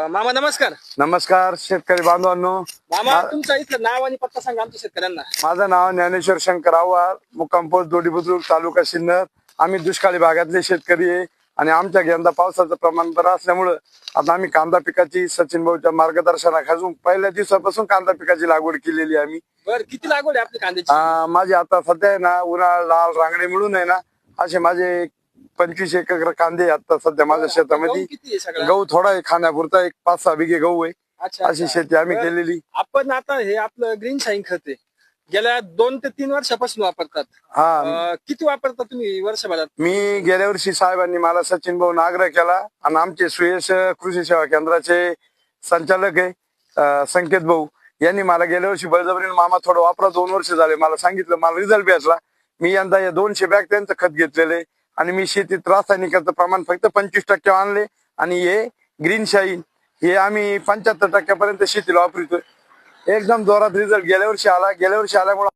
मामा नमस्कार. नमस्कार शेतकरी बांधवांनो. मामा तुमचं इथलं नाव आणि पत्ता सांगा आमच्या शेतकऱ्यांना. माझं नाव ज्ञानेश्वर शंकर आव्हाड मुक्काम पोस्ट दोडी बुद्रुक तालुका सिन्नर. आम्ही दुष्काळी भागातले शेतकरी आहे आणि आमच्या यंदा पावसाचं प्रमाण बरं असल्यामुळं आता आम्ही कांदा पिकाची सचिन भाऊच्या मार्गदर्शनाखालून पहिल्या दिवसापासून कांदा पिकाची लागवड केलेली आहे आम्ही. बर किती लागवड आहे आपली कांद्याची? अं, माझे आता सध्या आहे ना उन्हाळा लाल रांगडे मिळून आहे ना असे माझे पंचवीस एकर कांदे आता सध्या माझ्या शेतामध्ये गहू थोडा आहे खाण्यापुरता एक पाच सहा बिघे गहू आहे. अशी. शेती आम्ही. केलेली. आपण आता हे आपलं ग्रीन शाईन खत आहे. गेल्या दोन ते तीन वर्षापासून वापरतात. हा. किती वापरता तुम्ही वर्षभरात? मी गेल्या वर्षी साहेबांनी मला सचिन भाऊ आग्रह केला आणि आमचे सुयश कृषी सेवा केंद्राचे संचालक आहे संकेत भाऊ. यांनी मला गेल्या वर्षी बळजबरीने मामा थोडं वापरा दोन वर्ष झाले. मला सांगितलं मला रिझल्ट भेटला. मी यंदा या दोनशे बॅग त्यांचं खत घेतलेले आणि मी शेतीत रासायनिकाचं प्रमाण फक्त पंचवीस टक्के आणले. आणि हे ग्रीन शाईन हे आम्ही पंच्याहत्तर टक्क्यापर्यंत शेतीला वापरतोय. एकदम जोरात रिझल्ट गेल्या वर्षी आला. गेल्या वर्षी आल्यामुळे